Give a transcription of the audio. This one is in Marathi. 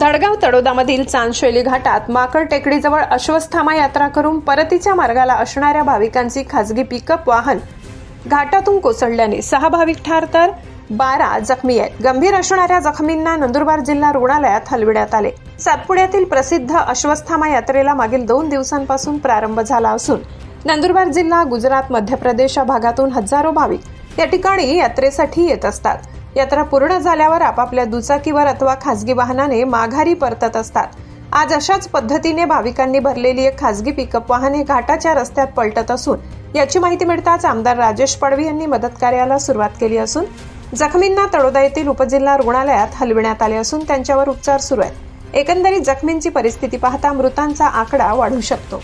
धडगाव तडोदामधील चांदशैली घाटात माकड टेकडीजवळ अश्वस्थामा यात्रा करून परतीच्या मार्गाला असणाऱ्या भाविकांची खासगी पिकअप वाहन घाटातून कोसळल्याने सहा भाविक ठार तर बारा जखमी आहेत. गंभीर असणाऱ्या जखमींना नंदुरबार जिल्हा रुग्णालयात हलविण्यात आले. सातपुड्यातील प्रसिद्ध अश्वस्थामा यात्रेला मागील दोन दिवसांपासून प्रारंभ झाला असून नंदुरबार जिल्हा गुजरात मध्य प्रदेश या भागातून हजारो भाविक या ठिकाणी यात्रेसाठी येत असतात. यात्रा पूर्ण झाल्यावर आपापल्या दुचाकीवर अथवा खासगी वाहनाने माघारी परतत असतात. आज अशाच पद्धतीने भाविकांनी भरलेली एक खासगी पिकअप वाहने घाटाच्या रस्त्यात पलटत असून याची माहिती मिळताच आमदार राजेश पडवी यांनी मदत कार्याला सुरुवात केली असून जखमींना तळोदा येथील उपजिल्हा रुग्णालयात हलविण्यात आले असून त्यांच्यावर उपचार सुरू आहेत. एकंदरीत जखमींची परिस्थिती पाहता मृतांचा आकडा वाढू शकतो.